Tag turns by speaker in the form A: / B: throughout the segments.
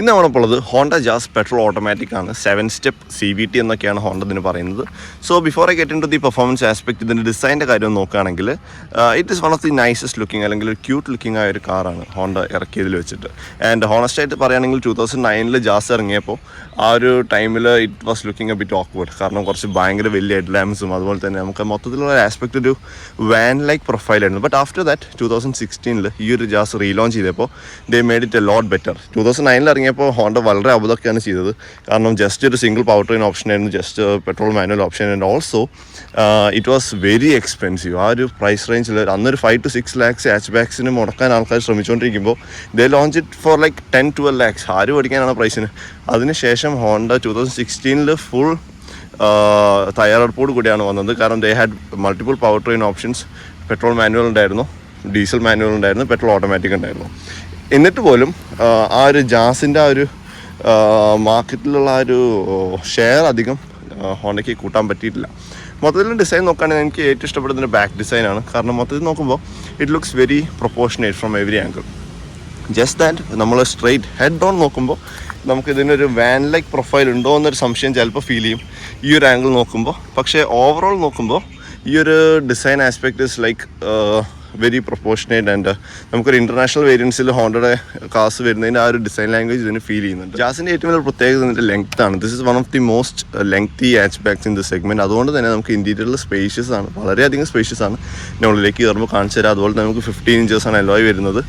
A: ഇന്ന് നമ്മളിപ്പോൾ ഉള്ളത് ഹോണ്ട ജാസ് പെട്രോൾ ഓട്ടോമാറ്റിക് ആണ്. Seven step C V T എന്നൊക്കെയാണ് ഹോണ്ട ഇതിന് പറയുന്നത്. So before I get into the performance aspect ഇതിന്റെ ഡിസൈന്റെ കാര്യം നോക്കുകയാണെങ്കിൽ it is one of the nicest looking അല്ലെങ്കിൽ ഒരു ക്യൂട്ട് ലുക്കിംഗ് ആയ ഒരു കാറാണ് ഹോണ്ട ഇറക്കിയതിൽ വെച്ചിട്ട്. ആൻഡ് ഹോണസ്റ്റ് ആയിട്ട് പറയുകയാണെങ്കിൽ ടൂ തൗസൻഡ് നയനിൽ ജാസ് ഇറങ്ങിയപ്പോൾ ആ ഒരു ടൈമിൽ it was looking a bit awkward കാരണം കുറച്ച് ഭയങ്കര വലിയ ഹെഡ് ലാമ്പ്സും അതുപോലെ തന്നെ നമുക്ക് മൊത്തത്തിലുള്ള ആസ്പെക്ട് ഒരു van like പ്രൊഫൈലായിരുന്നു but after that two thousand സിക്സ്റ്റീനിൽ ഈ ഒരു ജാസ് റീലോഞ്ച് ചെയ്തപ്പോൾ they made it a lot better two thousand നയനിൽ ഇറങ്ങിയപ്പോൾ ഹോണ്ട വളരെ അബദ്ധമൊക്കെയാണ് ചെയ്തത്. കാരണം ജസ്റ്റ് ഒരു സിംഗിൾ പവർ ട്രെയിൻ ഓപ്ഷൻ ആയിരുന്നു just petrol manual option and also it was very expensive ആ ഒരു പ്രൈസ് റേഞ്ചിൽ അന്നൊരു five to six lakhs hatch ബാക്സിന് മുടക്കാൻ ആൾക്കാർ ശ്രമിച്ചുകൊണ്ടിരിക്കുമ്പോൾ they launch it for like ten twelve lakhs ആര് പഠിക്കാനാണ് പ്രൈസിന് അതിനുശേഷം ഹോണ്ട ടു തൗസൻഡ് സിക്സ്റ്റീനിൽ ഫുൾ തയ്യാറെടുപ്പോട് കൂടിയാണ് വന്നത്. കാരണം they had multiple power train options petrol manual ഉണ്ടായിരുന്നു ഡീസൽ മാനുവൽ ഉണ്ടായിരുന്നു പെട്രോൾ ഓട്ടോമാറ്റിക് ഉണ്ടായിരുന്നു. എന്നിട്ട് പോലും ആ, ഒരു ജാസിന്റെ ആ ഒരു മാർക്കറ്റിലുള്ള ആ ഒരു ഷെയർ അധികം ഹോണ്ടയ്ക്ക് കൂട്ടാൻ പറ്റിയിട്ടില്ല. മൊത്തത്തിൽ ഡിസൈൻ നോക്കുകയാണെങ്കിൽ എനിക്ക് ഏറ്റവും ഇഷ്ടപ്പെടുന്നതിന്റെ ബാക്ക് ഡിസൈനാണ് കാരണം മൊത്തത്തിൽ നോക്കുമ്പോൾ it looks very proportionate from every angle just that നമ്മൾ സ്ട്രെയിറ്റ് ഹെഡ് ഓൺ നോക്കുമ്പോൾ നമുക്ക് ഇതിനൊരു വാൻ ലൈക്ക് പ്രൊഫൈൽ ഉണ്ടോ എന്നൊരു സംശയം ചിലപ്പോൾ ഫീൽ ചെയ്യും. ഈ ഒരു ആംഗിൾ നോക്കുമ്പോൾ. പക്ഷേ ഓവറോൾ നോക്കുമ്പോൾ ഈ ഒരു design aspect is like very proportionate and നമുക്കൊരു ഇന്റർനാഷണൽ വേരിയൻസിൽ ഹോണ്ടയുടെ കാസ് വരുന്നതിന്റെ ആ ഒരു ഡിസൈൻ ലാംഗ്വേജ് ഇതിന് ഫീൽ ചെയ്യുന്നുണ്ട്. ജാസിന്റെ ഏറ്റവും വലിയ പ്രത്യേകത ഇതിന്റെ ലെങ്ത് ആണ്. This is one of the most lengthy hatchbacks in the segment അതുകൊണ്ട് തന്നെ നമുക്ക് ഇന്റീരിയറിൽ സ്പേഷ്യസ് ആണ്. വളരെയധികം സ്പേഷ്യസ് ആണ്. ഉള്ളിലേക്ക് കയറുമ്പോൾ കാണിച്ചു തരാം. അതുപോലെ നമുക്ക് ഫിഫ്റ്റീൻ ഇഞ്ചേഴ്സ് ആണ് എലോയ് വരുന്നത്.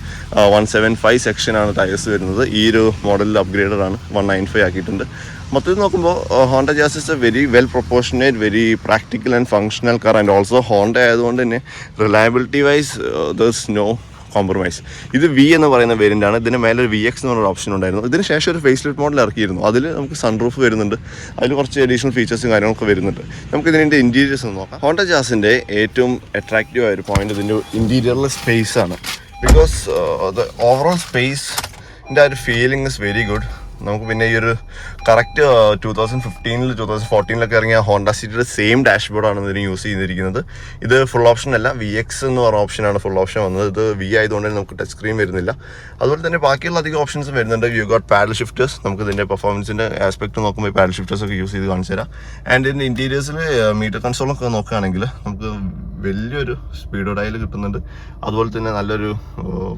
A: വൺ സെവൻ ഫൈവ് സെക്ഷനാണ് ടയേഴ്സ് വരുന്നത്. ഈ ഒരു മോഡലിൽ അപ്ഗ്രേഡഡ് ആണ്. വൺ നയൻ ഫൈവ് ആക്കിയിട്ടുണ്ട്. മൊത്തത്തിൽ നോക്കുമ്പോൾ Honda Jazz is a very well proportionate very practical and functional car and also Honda ആയതുകൊണ്ട് തന്നെ reliability wise there's no compromise ഇത് വി എന്ന് പറയുന്ന വേരിയന്റ് ആണ്. ഇതിന് മേലെ ഒരു വി എക്സ് എന്ന് പറഞ്ഞ ഓപ്ഷൻ ഉണ്ടായിരുന്നു. ഇതിന് ശേഷം ഒരു ഫേസ് ലിഫ്റ്റ് മോഡൽ ഇറക്കിയിരുന്നു. അതിൽ നമുക്ക് സൺറൂഫ് വരുന്നുണ്ട്. അതിൽ കുറച്ച് അഡീഷണൽ ഫീച്ചേഴ്സും കാര്യങ്ങളൊക്കെ വരുന്നുണ്ട്. നമുക്ക് ഇതിന്റെ ഇന്റീരിയേഴ്സ് ഒന്ന് നോക്കാം. ഹോണ്ട ജാസിന്റെ ഏറ്റവും അട്രാക്റ്റീവ് ആയ ഒരു പോയിന്റ് ഇതിന്റെ ഇന്റീരിയറിലെ സ്പേസ് ആണ്. ബിക്കോസ് ദ ഓവറോൾ സ്പേസിന്റെ ആ ഒരു ഫീലിംഗ് ഇസ് വെരി ഗുഡ് നമുക്ക് പിന്നെ ഈ ഒരു കറക്റ്റ് ടൂ തൗസൻഡ് ഫിഫ്റ്റീനിൽ ടൂ തൗസൻഡ് ഫോർട്ടീനിലൊക്കെ ഇറങ്ങിയ ഹോണ്ട സിറ്റിയുടെ സെയിം ഡാഷ്ബോർഡാണ് ഇതിന് യൂസ് ചെയ്തിരിക്കുന്നത്. ഇത് ഫുൾ ഓപ്ഷൻ അല്ല വി എക്സ് എന്ന് പറഞ്ഞ ഓപ്ഷനാണ് ഫുൾ ഓപ്ഷൻ വന്നത്. ഇത് വി ആയതുകൊണ്ട് നമുക്ക് ടച്ച് സ്ക്രീൻ വരുന്നില്ല. അതുപോലെ തന്നെ ബാക്കിയുള്ള അധികം ഓപ്ഷൻസും വരുന്നുണ്ട്. യു ഗോട്ട് പാഡൽ ഷിഫ്റ്റേഴ്സ് നമുക്ക് ഇതിന്റെ പെർഫോമൻസിന്റെ ആസ്പെക്ട് നോക്കുമ്പോൾ പാഡൽ ഷിഫ്റ്റേഴ്സ് ഒക്കെ യൂസ് ചെയ്ത് കാണിച്ചു തരാം. ആൻഡ് ഇതിന്റെ ഇന്റീരിയേഴ്സിൽ മീറ്റർ കൺസോളൊക്കെ നോക്കുകയാണെങ്കിൽ നമുക്ക് വലിയൊരു സ്പീഡോ ഡയൽ കിട്ടുന്നുണ്ട്. അതുപോലെ തന്നെ നല്ലൊരു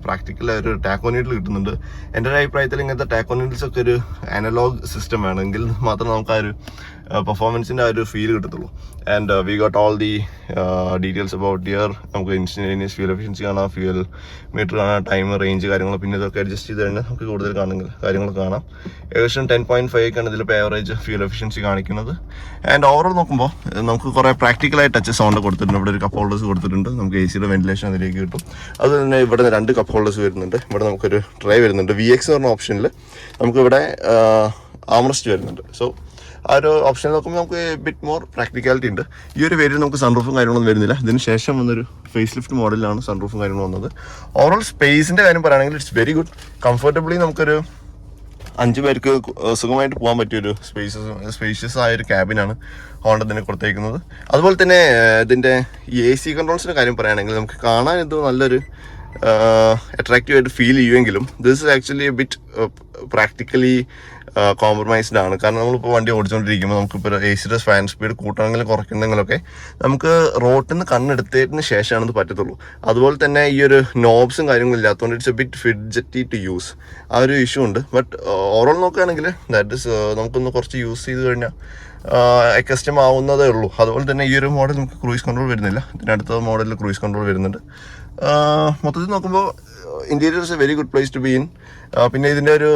A: പ്രാക്ടിക്കൽ ഒരു ടാക്കോനീഡിൽ കിട്ടുന്നുണ്ട്. എന്റെ ഒരു അഭിപ്രായത്തിൽ ഇങ്ങനത്തെ ടാക്കോനീഡിൽസ് ഒക്കെ ഒരു അനലോഗ് സിസ്റ്റം വേണമെങ്കിൽ മാത്രം നമുക്ക് ആ ഒരു പെർഫോമൻസിന്റെ ആ ഒരു ഫീൽ കിട്ടത്തുള്ളൂ. And we got all the details about here നമുക്ക് ഇൻസ്റ്റന്റേനിയസ് ഫ്യൂൽ എഫിഷ്യൻസി കാണാം ഫ്യൂൽ മീറ്റർ കാണാം ടൈം റേഞ്ച് കാര്യങ്ങൾ പിന്നെ ഇതൊക്കെ അഡ്ജസ്റ്റ് ചെയ്ത് കഴിഞ്ഞാൽ നമുക്ക് കൂടുതൽ കാണുന്ന കാര്യങ്ങൾ കാണാം. ഏകദേശം ടെൻ പോയിന്റ് ഫൈവ് ഒക്കെയാണ് ഇതിൽ ആവറേജ് ഫ്യൂൽ എഫിഷ്യൻസി കാണിക്കുന്നത്. ആൻഡ് ഓവറോൾ നോക്കുമ്പോൾ നമുക്ക് കുറേ പ്രാക്ടിക്കലായി ടച്ച് സൗണ്ട് കൊടുത്തിട്ടുണ്ട്. ഇവിടെ ഒരു കപ്പ് ഹോൾഡേഴ്സ് കൊടുത്തിട്ടുണ്ട്. നമുക്ക് എ സിയുടെ വെന്റിലേഷൻ അതിലേക്ക് കിട്ടും. അത് തന്നെ ഇവിടെ രണ്ട് കപ്പ് ഹോൾഡേഴ്സ് വരുന്നുണ്ട്. ഇവിടെ നമുക്കൊരു ട്രേ വരുന്നുണ്ട്. വി എക്സ് എന്ന് പറഞ്ഞ ഓപ്ഷനിൽ നമുക്കിവിടെ ആമറസ്റ്റ് വരുന്നുണ്ട്. സോ ആ ഒരു ഓപ്ഷൻ നോക്കുമ്പോൾ നമുക്ക് ബിറ്റ് മോർ പ്രാക്ടിക്കാലിറ്റി ഉണ്ട്. ഈ ഒരു പേരിൽ നമുക്ക് സൺറൂഫും കാര്യങ്ങളൊന്നും വരുന്നില്ല. ഇതിന് ശേഷം വന്നൊരു ഫേസ് ലിഫ്റ്റ് മോഡലിലാണ് സൺറൂഫും കാര്യങ്ങളും വന്നത്. ഓവറോൾ സ്പേസിന്റെ കാര്യം പറയുകയാണെങ്കിൽ ഇറ്റ്സ് വെരി ഗുഡ് കംഫർട്ടബിളി നമുക്കൊരു അഞ്ച് പേർക്ക് സുഖമായിട്ട് പോകാൻ പറ്റിയൊരു സ്പേസസ് സ്പേഷ്യസ് ആയ ഒരു ക്യാബിനാണ് ഹോണ്ട തന്നെ കൊടുത്തേക്കുന്നത്. അതുപോലെ തന്നെ ഇതിന്റെ എ സി കൺട്രോൾസിന്റെ കാര്യം പറയുകയാണെങ്കിൽ നമുക്ക് കാണാൻ ഇത് നല്ലൊരു അട്രാക്റ്റീവ് ആയിട്ട് feel ചെയ്യുമെങ്കിലും this is actually bit practically compromised ആണ്. കാരണം നമ്മളിപ്പോൾ വണ്ടി ഓടിച്ചുകൊണ്ടിരിക്കുമ്പോൾ നമുക്കിപ്പോൾ എ സിയുടെ ഫാൻ സ്പീഡ് കൂട്ടണമെങ്കിലും കുറയ്ക്കണമെങ്കിലൊക്കെ നമുക്ക് റോട്ടിൽ നിന്ന് കണ്ണെടുത്തതിന് ശേഷമാണ് ഇത് പറ്റത്തുള്ളൂ. അതുപോലെ തന്നെ ഈ ഒരു നോബ്സും കാര്യങ്ങളും ഇല്ലാത്തതുകൊണ്ട് it's a bit fidgety to use ആ ഒരു ഇഷ്യൂ ഉണ്ട്. ബട്ട് ഓവറോൾ നോക്കുകയാണെങ്കിൽ ദാറ്റ് ഇസ് നമുക്കൊന്ന് കുറച്ച് യൂസ് ചെയ്ത് കഴിഞ്ഞാൽ അക്കസ്റ്റം ആവുന്നതേ ഉള്ളൂ. അതുപോലെ തന്നെ ഈ ഒരു മോഡൽ നമുക്ക് ക്രൂയിസ് കൺട്രോൾ വരുന്നില്ല. ഇതിനടുത്ത മോഡലിൽ ക്രൂയിസ് കൺട്രോൾ വരുന്നുണ്ട്. മൊത്തത്തിൽ നോക്കുമ്പോൾ interior is a very good place to be in പിന്നെ ഇതിന്റെ ഒരു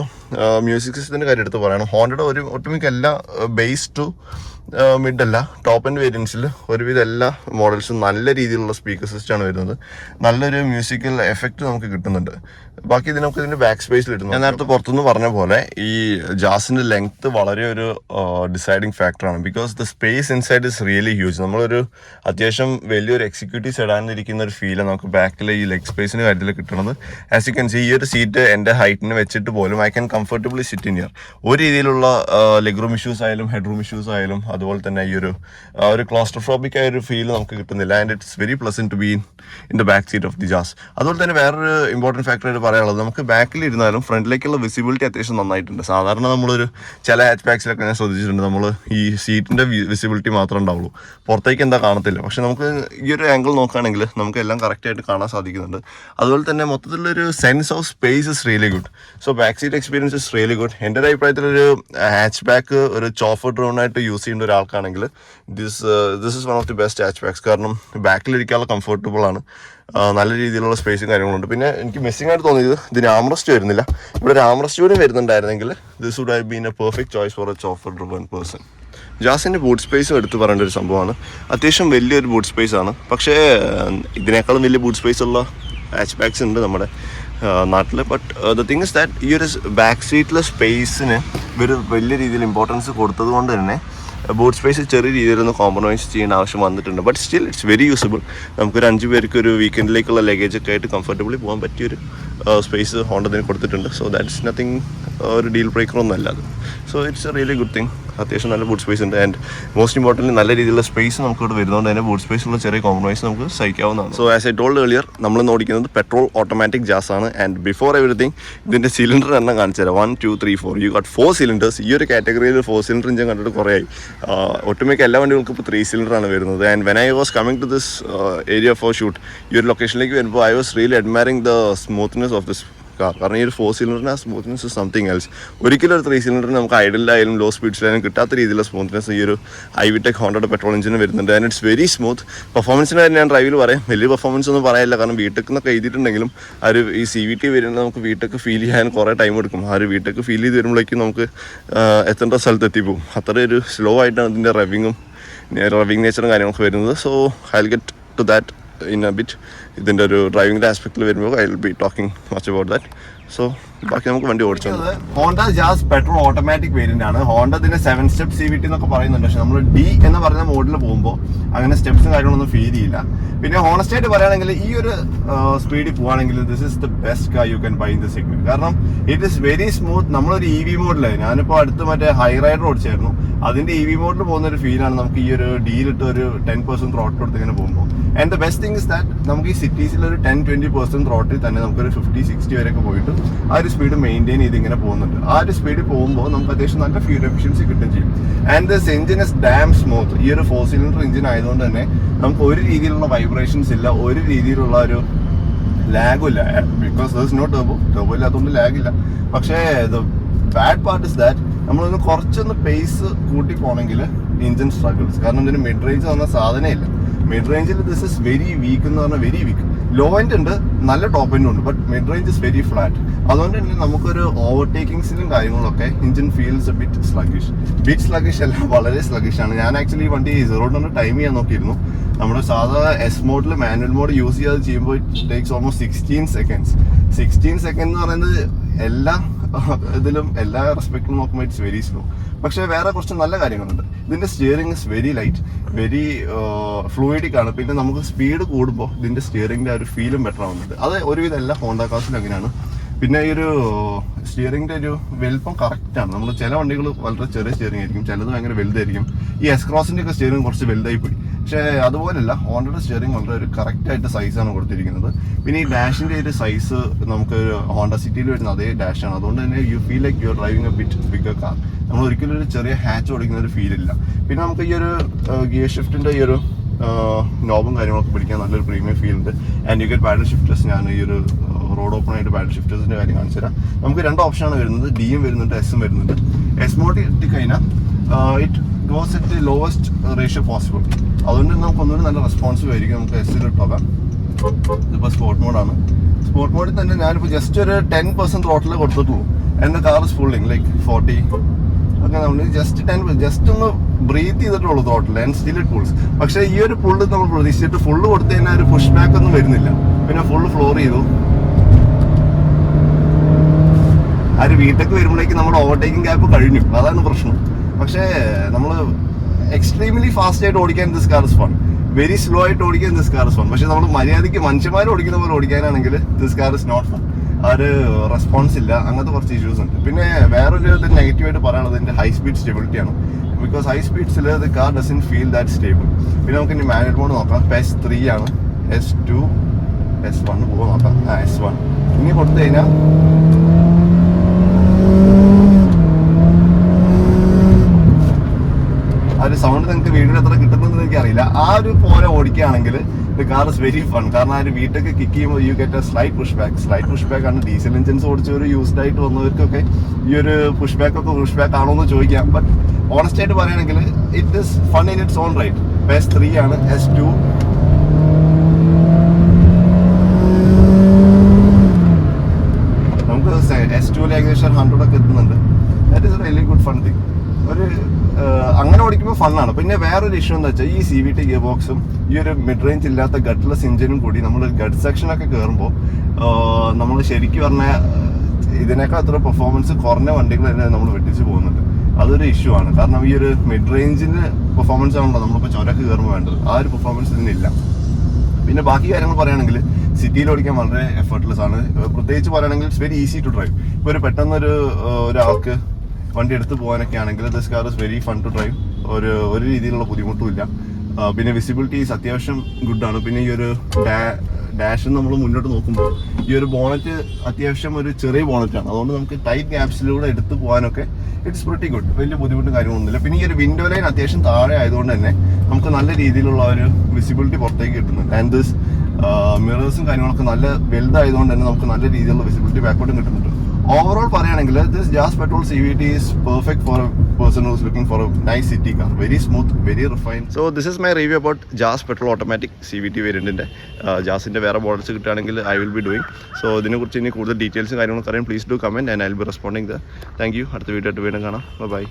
A: മ്യൂസിക് സിസ്റ്റത്തിന്റെ കാര്യം എടുത്ത് പറയണം. ഹോണ്ടയുടെ ഒരു ഒട്ടുമിക്ക എല്ലാ ബേസ് ടു മിഡ് അല്ല ടോപ്പ് ആൻഡ് വേരിയൻസിൽ ഒരുവിധ എല്ലാ മോഡൽസും നല്ല രീതിയിലുള്ള സ്പീക്കർ സിസ്റ്റമാണ് വരുന്നത്. നല്ലൊരു മ്യൂസിക്കൽ എഫക്റ്റ് നമുക്ക് കിട്ടുന്നുണ്ട്. ബാക്കി ഇത് നമുക്ക് ഇതിന്റെ ബാക്ക് സ്പേസിൽ കിട്ടുന്നു ഞാൻ നേരത്തെ പുറത്തുനിന്ന് പറഞ്ഞ പോലെ ഈ ജാസിന്റെ ലെങ്ത് വളരെ ഒരു ഡിസൈഡിങ് ഫാക്ടറാണ് because the space inside is really huge നമ്മളൊരു അത്യാവശ്യം വലിയൊരു എക്സിക്യൂട്ടീവ് സെഡാനിരിക്കുന്ന ഒരു ഫീലാണ് നമുക്ക് ബാക്കിൽ ഈ ലെഗ് സ്പേസിന്റെ കാര്യത്തിൽ കിട്ടുന്നത് ആസ് യു കൻ സി ഈ ഒരു സീറ്റ് എന്റെ ഹൈറ്റിന് വെച്ചിട്ട് പോലും I can comfortably sit in here ഒരു രീതിയിലുള്ള ലെഗ് റൂം ഇഷ്യൂസ് ആയാലും ഹെഡ് റൂം ഇഷ്യൂസ് ആയാലും അതുപോലെ തന്നെ ഈ ഒരു ഒരു ക്ലോസ്ട്രോഫോബിക് ആയ ഒരു ഫീൽ നമുക്ക് കിട്ടുന്നില്ല. And it's very pleasant to be in the back seat of the Jazz അതുപോലെ തന്നെ വേറൊരു ഇമ്പോർട്ടന്റ് ഫാക്ടർ ആയിട്ട് പറയാനുള്ളത് നമുക്ക് ബാക്കിൽ ഇരുന്നാലും ഫ്രണ്ടിലേക്കുള്ള വിസിബിലിറ്റി അത്യാവശ്യം നന്നായിട്ടുണ്ട്. സാധാരണ നമ്മളൊരു ചില ഹാച്ച് ബാക്സിലൊക്കെ ഞാൻ ശ്രദ്ധിച്ചിട്ടുണ്ട്. നമ്മൾ ഈ സീറ്റിന്റെ വിസിബിലിറ്റി മാത്രമേ ഉണ്ടാവുള്ളൂ. പുറത്തേക്ക് എന്താ കാണത്തില്ല. പക്ഷെ നമുക്ക് ഈ ഒരു ആംഗിൾ നോക്കുകയാണെങ്കിൽ നമുക്ക് എല്ലാം കറക്റ്റായിട്ട് കാണാൻ സാധിക്കുന്നുണ്ട്. അതുപോലെ തന്നെ മൊത്തത്തിലൊരു sense of space is really good so back seat experience is really good എന്റെ ഒരു അഭിപ്രായത്തിൽ ഒരു ഹാച്ച് ബാക്ക് ഒരു ചോഫർ ഡ്രോൺ ആയിട്ട് യൂസ് ചെയ്യുന്ന ഒരാൾക്കാണെങ്കിൽ this this is one of the best hatchbacks കാരണം ബാക്കിലിരിക്കാനുള്ള കംഫർട്ടബിൾ ആണ്. നല്ല രീതിയിലുള്ള സ്പേസും കാര്യങ്ങളുണ്ട്. പിന്നെ എനിക്ക് മിസ്സിംഗ് ആയിട്ട് തോന്നിയത് ഇതിന് ആംറസ്റ്റ് വരുന്നില്ല. ഇവിടെ ഒരു ആംറസ്റ്റ് കൂടി വരുന്നുണ്ടായിരുന്നെങ്കിൽ this would have been a perfect choice for a chauffeur driven person ജാസിന്റെ boot സ്പേസും എടുത്ത് പറയേണ്ട ഒരു സംഭവമാണ്. അത്യാവശ്യം വലിയൊരു ബൂട്ട് സ്പേസ് ആണ്. പക്ഷേ ഇതിനേക്കാളും വലിയ ബൂട്ട് സ്പേസ് ഉള്ള ഹാച്ച് ബാക്സ് ഉണ്ട് നമ്മുടെ നാട്ടിൽ but the thing is that ഈ ഒരു ബാക്ക് സീറ്റിലെ സ്പേസിന് ഇവർ വലിയ രീതിയിൽ ഇമ്പോർട്ടൻസ് കൊടുത്തത് കൊണ്ട് തന്നെ ബൂട്ട് സ്പേസ് ചെറിയ രീതിയിലൊന്ന് കോംപ്രമൈസ് ചെയ്യേണ്ട ആവശ്യം വന്നിട്ടുണ്ട്. But still it's very usable നമുക്കൊരു അഞ്ച് പേർക്ക് ഒരു വീക്കെൻഡിലേക്കുള്ള ലഗേജ് ഒക്കെ ആയിട്ട് കംഫർട്ടബിളി പോകാൻ പറ്റിയൊരു സ്പേസ് ഹോണ്ടതിന് കൊടുത്തിട്ടുണ്ട്. സോ ദാറ്റ്സ് നത്തിങ് ഒരു ഡീൽ ബ്രേക്കർ ഒന്നും അല്ല അത്. So it's a really good thing അത്യാവശ്യം നല്ല ബൂട്ട് സ്പേസ് ഉണ്ട്. ആൻഡ് മോസ്റ്റ് ഇമ്പോർട്ടന്റ് നല്ല രീതിയിലുള്ള സ്പേസ് നമുക്ക് ഇവിടെ വരുന്നതുകൊണ്ട് തന്നെ ബൂട്ട് സ്പേസിലുള്ള ചെറിയ കോംപ്രമൈസ് നമുക്ക് സഹിക്കാവുന്നതാണ്. So as I told earlier നമ്മൾ ഓടിക്കുന്നത് പെട്രോൾ ഓട്ടോമാറ്റിക് ജാസ് ആണ്. ആൻഡ് ബിഫോർ എവറിത്തിങ് ഇതിന്റെ സിലിണ്ടർ എണ്ണം കാണിച്ചു തരാം. One two three four you got four cylinders ഈ ഒരു കാറ്റഗറിയിൽ ഫോർ സിലിണ്ടർ ഇഞ്ചൻ കണ്ടിട്ട് കുറേ ആയി ഒട്ടുമിക്ക എല്ലാ വണ്ടികൾക്കും ഇപ്പോൾ ത്രീ സിലിണ്ടറാണ് വരുന്നത്. And when I was coming to this area for shoot ഈ ഒരു ലൊക്കേഷനിലേക്ക് വരുമ്പോൾ I was really admiring the smoothness of this car കാരണം ഈ ഒരു ഫോർ സിലിണ്ടറിന് ആ സ്മൂത്ത്നെസ് സംതിങ് എൽസ് ഒരിക്കലും ഒരു ത്രീ സിലിണ്ടറിന് നമുക്ക് ഐഡലിലായാലും ലോ സ്പീഡ്സിലായാലും കിട്ടാത്ത രീതിയിലുള്ള സ്മൂത്ത്നെസ് ഈ ഒരു ഐ വി ടെക് ഹോണ്ടയുടെ പെട്രോൾ എഞ്ചിന് വരുന്നുണ്ട്. ആൻഡ് ഇറ്റ്സ് വെരി സ്മൂത്ത് പെർഫോമൻസിന് കാര്യം ഞാൻ ഡ്രൈവിൽ പറയാം. വലിയ പെർഫോമൻസ് ഒന്നും പറയാനില്ല. കാരണം വീട്ടിൽ നിന്നൊക്കെ എഴുതിയിട്ടുണ്ടെങ്കിലും ആ ഒരു ഈ സി വി ടി വരുന്നത് നമുക്ക് വീട്ടിലേക്ക് ഫീൽ ചെയ്യാൻ കുറേ ടൈം എടുക്കും. ആ ഒരു വീട്ടിലേക്ക് ഫീൽ ചെയ്ത് വരുമ്പോഴേക്കും നമുക്ക് എത്ര സ്ഥലത്ത് എത്തിപ്പോകും അത്ര ഒരു സ്ലോ ആയിട്ടാണ് ഇതിന്റെ റവിങ്ങും റവിങ് നേച്ചറും കാര്യങ്ങളൊക്കെ വരുന്നത്. So I get to that in a bit ഇതിന്റെ ഒരു ഡ്രൈവിംഗിന്റെ ആസ്പെക്റ്റിൽ വരുമ്പോൾ I will be talking much about that so ബാക്കി നമുക്ക് വണ്ടി ഓടിച്ചു Honda Jazz petrol automatic variant ആണ്. ഹോണ്ട ഇതിന്റെ seven step C V T എന്നൊക്കെ പറയുന്നുണ്ട്. പക്ഷെ നമ്മൾ ഡി എന്ന് പറയുന്ന മോഡിൽ പോകുമ്പോൾ അങ്ങനെ സ്റ്റെപ്സും കാര്യങ്ങളൊന്നും ഫീൽ ചെയ്യില്ല. പിന്നെ ഹോണസ്റ്റ് ആയിട്ട് പറയുകയാണെങ്കിൽ ഈ ഒരു സ്പീഡിൽ പോവുകയാണെങ്കിൽ this is the best car you can buy in the segment കാരണം ഇറ്റ് ഇസ് വെരി സ്മൂത്ത് നമ്മളൊരു ഇ വി മോഡിലായി ഞാനിപ്പോൾ അടുത്ത് മറ്റേ ഹൈ റൈഡർ ഓടിച്ചായിരുന്നു. അതിന്റെ ഇ വി മോഡിൽ പോകുന്ന ഒരു ഫീലാണ് നമുക്ക് ഈ ഒരു ഡീലിട്ട് ഒരു ടെൻ പെർസെന്റ് ത്രോട്ട് കൊടുത്ത് ഇങ്ങനെ പോകുമ്പോൾ and the best thing is that നമുക്ക് ഈ സിറ്റീസിൽ ഒരു ടെൻ ട്വന്റി പെർസെന്റ് റോട്ടിൽ തന്നെ നമുക്കൊരു ഫിഫ്റ്റി സിക്സ്റ്റി വരെയൊക്കെ പോയിട്ട് ആ ഒരു സ്പീഡ് മെയിന്റെയിൻ ചെയ്ത് ഇങ്ങനെ പോകുന്നുണ്ട്. ആ ഒരു സ്പീഡിൽ പോകുമ്പോൾ നമുക്ക് അത്യാവശ്യം നല്ല ഫ്യൂൽ എഫിഷ്യൻസി കിട്ടും ചെയ്യും. And this engine is damn smooth ഈ ഒരു ഫോർ സിലിണ്ടർ എഞ്ചിൻ ആയതുകൊണ്ട് തന്നെ നമുക്ക് ഒരു രീതിയിലുള്ള വൈബ്രേഷൻസ് ഇല്ല ഒരു രീതിയിലുള്ള ഒരു ലാഗും ഇല്ല. Because there's no turbo turbo ഇല്ലാത്തതുകൊണ്ട് ലാഗില്ല പക്ഷേ the bad part is that നമ്മളൊന്ന് കുറച്ചൊന്ന് പേസ് കൂട്ടി പോകണമെങ്കിൽ ഇഞ്ചിൻ സ്ട്രഗിൾസ് കാരണം ഇതിന് മിഡ് റേഞ്ച് തന്ന സാധനമേ ഇല്ല. മിഡ് റേഞ്ചിൽ ദിസ് ഇസ് വെരി വീക്ക് എന്ന് പറഞ്ഞാൽ വെരി വീക്ക് ലോ എൻഡ് ഉണ്ട് നല്ല ടോപ്പ് എൻഡും ഉണ്ട് but mid range is very flat അതുകൊണ്ട് തന്നെ നമുക്കൊരു ഓവർടേക്കിങ്സിലും കാര്യങ്ങളൊക്കെ engine feels bit sluggish bit sluggish അല്ല വളരെ സ്ലഗിഷ് ആണ്. ഞാൻ ആക്ച്വലി ഈ വണ്ടി സീറോ ടു ചെയ്യാൻ നോക്കിയിരുന്നു. നമ്മുടെ സാധാ എസ് മോഡിൽ മാനുവൽ മോഡ് യൂസ് ചെയ്യാതെ ചെയ്യുമ്പോൾ takes almost sixteen seconds sixteen second എന്ന് പറയുന്നത് എല്ലാ ഇതിലും എല്ലാ റെസ്പെക്റ്റും നോക്കുമ്പോൾ ഇറ്റ്സ് വെരി സ്ലോ പക്ഷേ വേറെ കുറച്ച് നല്ല കാര്യങ്ങളുണ്ട്. ഇതിന്റെ steering is very light very fluidic ആണ് പിന്നെ നമുക്ക് സ്പീഡ് കൂടുമ്പോൾ ഇതിന്റെ സ്റ്റിയറിംഗിന്റെ ആ ഒരു ഫീലും ബെറ്റർ ആവുന്നുണ്ട്. അത് ഒരുവിധം എല്ലാ ഹോണ്ട കാസിലും അങ്ങനെയാണ്. പിന്നെ ഈ ഒരു സ്റ്റിയറിംഗിന്റെ ഒരു വലിപ്പം കറക്റ്റ് ആണ്. നമ്മൾ ചില വണ്ടികൾ വളരെ ചെറിയ സ്റ്റിയറിംഗ് ആയിരിക്കും ചിലത് ഭയങ്കര വലുതായിരിക്കും. ഈ എസ് ക്രോസിന്റെ ഒക്കെ സ്റ്റിയറിംഗ് കുറച്ച് വലുതായി പോയി. പക്ഷേ അതുപോലല്ല ഹോണ്ടയുടെ സ്റ്റിയറിംഗ് വളരെ ഒരു കറക്റ്റ് ആയിട്ട് സൈസാണ് കൊടുത്തിരിക്കുന്നത്. പിന്നെ ഈ ഡാഷിന്റെ ഒരു സൈസ് നമുക്ക് ഹോണ്ട സിറ്റിയിൽ വരുന്ന അതേ ഡാഷാണ് അതുകൊണ്ട് തന്നെ you feel like you are driving a bit bigger car നമ്മൾ ഒരിക്കലും ഒരു ചെറിയ ഹാച്ച് ഓടിക്കുന്ന ഒരു ഫീൽ ഇല്ല. പിന്നെ നമുക്ക് ഈ ഒരു ഗിയർ ഷിഫ്റ്റിന്റെ ഈ ഒരു നോബും കാര്യങ്ങളൊക്കെ പിടിക്കാൻ നല്ലൊരു പ്രീമിയം ഫീൽ ഉണ്ട്. And you get paddle shifters ഞാൻ ഈ ഒരു റോഡ് ഓപ്പൺ ആയിട്ട് പാഡൽ ഷിഫ്റ്റേഴ്സിന്റെ കാര്യം കാണിച്ചു തരാം. നമുക്ക് രണ്ട് ഓപ്ഷനാണ് വരുന്നത്. ഡിയും വരുന്നുണ്ട് എസും വരുന്നുണ്ട്. എസ് മോഡ് എത്തി കഴിഞ്ഞാൽ it goes at lowest ratio possible അതുകൊണ്ട് നമുക്ക് ഒന്നുകൂടി നല്ല റെസ്പോൺസീവ് ആയിരിക്കും നമുക്ക് എസ്സിൽ ഇട്ടോക്കാം ഇതിപ്പോൾ സ്പോർട്ട് മോഡാണ് സ്പോർട്ട് മോഡിൽ തന്നെ ഞാനിപ്പോൾ ജസ്റ്റ് ഒരു ടെൻ പെർസെന്റ് റോട്ടിൽ കൊടുത്തിട്ടുള്ളൂ. എന്റെ കാർ ഫുള്ളിങ് ലൈക്ക് ഫോർട്ടി അങ്ങനെ നമ്മൾ ജസ്റ്റ് ടെൻ ജസ്റ്റ് ഒന്ന് ബ്രീത്ത് ചെയ്തിട്ടുള്ളൂ തോട്ടിൽ ആൻഡ് സ്റ്റിൽ ഇറ്റ് പുൾസ് പക്ഷേ ഈ ഒരു പുള്ള് നമ്മൾ പ്രതീക്ഷിച്ചിട്ട് ഫുള്ള് കൊടുത്തു കഴിഞ്ഞാൽ ഒരു പുഷ് ബാക്ക് ഒന്നും വരുന്നില്ല. പിന്നെ ഫുള്ള് ഫ്ലോർ ചെയ്തു. ആ ഒരു വീട്ടിലേക്ക് വരുമ്പോഴേക്കും നമ്മുടെ ഓവർടേക്കിംഗ് ഗ്യാപ്പ് കഴിഞ്ഞു. അതാണ് പ്രശ്നം. പക്ഷേ നമ്മൾ എക്സ്ട്രീംലി ഫാസ്റ്റ് ആയിട്ട് ഓടിക്കാൻ this car is fun very slow ആയിട്ട് ഓടിക്കാൻ ദിസ് കാർ ഇസ് ഫൺ പക്ഷേ നമ്മൾ മര്യാദയ്ക്ക് മനുഷ്യന്മാർ ഓടിക്കുന്ന പോലെ ഓടിക്കാനാണെങ്കിൽ this car is not fun ഒരു റെസ്പോൺസ് ഇല്ല. അങ്ങനത്തെ കുറച്ച് ഇഷ്യൂസ് ഉണ്ട്. പിന്നെ വേറൊരു ഇത് നെഗറ്റീവായിട്ട് പറയാനുള്ളത് ഇതിന്റെ ഹൈ സ്പീഡ് സ്റ്റെബിലിറ്റി ആണ്. Because high സ്പീഡ്സിൽ the car doesn't feel that stable പിന്നെ നമുക്ക് ഇനി മാനുവൽ മോഡ് നോക്കാം. എസ് ത്രീ ആണ്. എസ് ടു എസ് വൺ പോകാം നോക്കാം. ആ എസ് വൺ ഇനി കൊടുത്തു കഴിഞ്ഞാൽ ആ ഒരു സൗണ്ട് നിങ്ങൾക്ക് വീടിന് എത്ര കിട്ടുന്നതെന്ന് എനിക്ക് അറിയില്ല. ആ ഒരു പോലെ ഓടിക്കുകയാണെങ്കിൽ the car is very fun കാരണം ആ ഒരു വീട്ടൊക്കെ കിക്ക് ചെയ്യുമ്പോൾ you get a slight push back slight push back ആണ് ഡീസൽ എഞ്ചിൻസ് ഓടിച്ചവർ യൂസ്ഡ് ആയിട്ട് വന്നവർക്കൊക്കെ ഈ ഒരു പുഷ് ബാക്ക് ഒക്കെ പുഷ് ബാക്ക് ആണോ എന്ന് ചോദിക്കാം. ബട്ട് ഓണസ്റ്റ് ആയിട്ട് പറയുകയാണെങ്കിൽ it is fun in its own right S three ആണ്. എസ് ടു നമുക്ക് എസ് ടുവിൽ ഏകദേശം ഹൺഡ്രഡ് ഒക്കെ എത്തുന്നുണ്ട് that is a really good fun thing ഒരു അങ്ങനെ ഓടിക്കുമ്പോൾ ഫണ്ണാണ് പിന്നെ വേറൊരു ഇഷ്യൂ എന്താ വെച്ചാൽ ഈ സി വി ടി ഗിയർ ബോക്സും ഈ ഒരു മിഡ് റേഞ്ച് ഇല്ലാത്ത ഗട്ട്ലെസ് ഇഞ്ചിനും കൂടി നമ്മൾ ഗഡ് സെക്ഷനൊക്കെ കയറുമ്പോൾ നമ്മൾ ശരിക്കും പറഞ്ഞാൽ ഇതിനേക്കാൾ അത്ര പെർഫോമൻസ് കുറഞ്ഞ വണ്ടികൾ തന്നെ നമ്മൾ വെട്ടിച്ച് പോകുന്നുണ്ട്. അതൊരു ഇഷ്യൂ ആണ്. കാരണം ഈ ഒരു മിഡ് റേഞ്ചിന് പെർഫോമൻസ് ആണല്ലോ നമ്മളിപ്പോൾ ചുരക്ക് കയറുമ്പോൾ വേണ്ടത്. ആ ഒരു പെർഫോമൻസ് ഇതിനില്ല പിന്നെ ബാക്കി കാര്യങ്ങൾ പറയുകയാണെങ്കിൽ സിറ്റിയിൽ ഓടിക്കാൻ വളരെ എഫേർട്ട്ലെസ് ആണ്. പ്രത്യേകിച്ച് പറയുകയാണെങ്കിൽ it's very easy to drive ഇപ്പോൾ ഒരു പെട്ടെന്നൊരു ഒരാൾക്ക് വണ്ടി എടുത്ത് പോകാനൊക്കെ ആണെങ്കിൽ this car is very fun to drive ഒരു ഒരു രീതിയിലുള്ള ബുദ്ധിമുട്ടും ഇല്ല. ആ, പിന്നെ വിസിബിലിറ്റീസ് അത്യാവശ്യം ഗുഡാണ് പിന്നെ ഈ ഒരു ഡാഷ് നമ്മൾ മുന്നോട്ട് നോക്കുമ്പോൾ ഈ ഒരു ബോണറ്റ് അത്യാവശ്യം ഒരു ചെറിയ ബോണറ്റാണ് അതുകൊണ്ട് നമുക്ക് ടൈറ്റ് ഗ്യാപ്സിലൂടെ എടുത്ത് പോകാനൊക്കെ ഇറ്റ്സ് വെട്ടി ഗുഡ് വലിയ ബുദ്ധിമുട്ടും കാര്യങ്ങളൊന്നുമില്ല പിന്നെ ഈ ഒരു വിൻഡോ ലൈൻ അത്യാവശ്യം താഴെ ആയതുകൊണ്ട് തന്നെ നമുക്ക് നല്ല രീതിയിലുള്ള ഒരു വിസിബിലിറ്റി പുറത്തേക്ക് കിട്ടുന്നുണ്ട്. ആൻഡ് ദിസ് മിറേഴ്സും കാര്യങ്ങളൊക്കെ നല്ല വലുതായതുകൊണ്ട് തന്നെ നമുക്ക് നല്ല രീതിയിലുള്ള വിസിബിലിറ്റി ബാക്കോട്ടും കിട്ടുന്നുണ്ട്. ഓവറോൾ പറയുകയാണെങ്കിൽ this Jazz petrol C V T is perfect for person who's looking for a nice city car very smooth very refine so this is my review about Jazz petrol automatic C V T വേരിയന്റിന്റെ ജാസിന്റെ വേറെ models കിട്ടുകയാണെങ്കിൽ I will be doing so ഇതിനെക്കുറിച്ച് ഇനി കൂടുതൽ ഡീറ്റെയിൽസും കാര്യങ്ങളൊക്കെ അറിയാം please do comment and I will be responding the thank you അടുത്ത വീഡിയോ ആയിട്ട് വീണ്ടും കാണാം. ബൈ